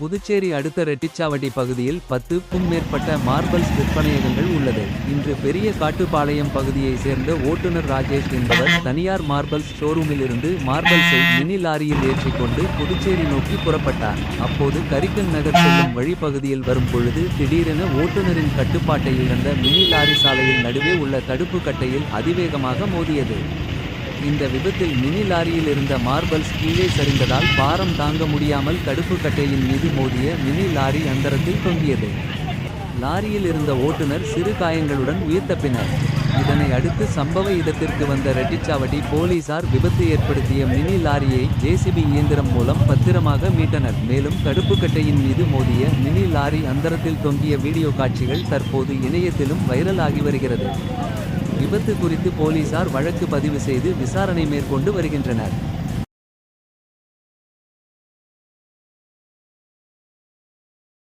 புதுச்சேரி அடுத்த ரெட்டிச்சாவடி பகுதியில் பத்துக்கும் மேற்பட்ட மார்பல்ஸ் விற்பனையகங்கள் உள்ளது. இன்று பெரிய காட்டுப்பாளையம் பகுதியைச் சேர்ந்த ஓட்டுநர் ராஜேஷ் என்பவர் தனியார் மார்பல்ஸ் ஷோரூமிலிருந்து மார்பல்ஸை மினி லாரியில் ஏற்றிக்கொண்டு புதுச்சேரி நோக்கி புறப்பட்டார். அப்போது கரிக்கன் நகர் செல்லும் வழிப்பகுதியில் வரும் பொழுது திடீரென ஓட்டுநரின் கட்டுப்பாட்டை இழந்த மினி லாரி சாலையின் நடுவே உள்ள தடுப்பு கட்டையில் அதிவேகமாக மோதியது. இந்த விபத்தில் மினி லாரியில் இருந்த மார்பல்ஸ் கீழே சரிந்ததால் பாரம் தாங்க முடியாமல் தடுப்பு கட்டையின் மீது மோதிய மினி லாரி அந்தரத்தில் தொங்கியது. லாரியில் இருந்த ஓட்டுநர் சிறு காயங்களுடன் உயிர் தப்பினர். இதனை அடுத்து சம்பவ இடத்திற்கு வந்த ரெட்டிச்சாவடி போலீசார் விபத்து ஏற்படுத்திய மினி லாரியை ஜேசிபி இயந்திரம் மூலம் பத்திரமாக மீட்டனர். மேலும் தடுப்பு கட்டையின் மீது மோதிய மினி லாரி அந்தரத்தில் தொங்கிய வீடியோ காட்சிகள் தற்போது இணையத்திலும் வைரல் ஆகி வருகிறது. விபத்து குறித்து போலீசார் வழக்கு பதிவு செய்து விசாரணை மேற்கொண்டு வருகின்றனர்.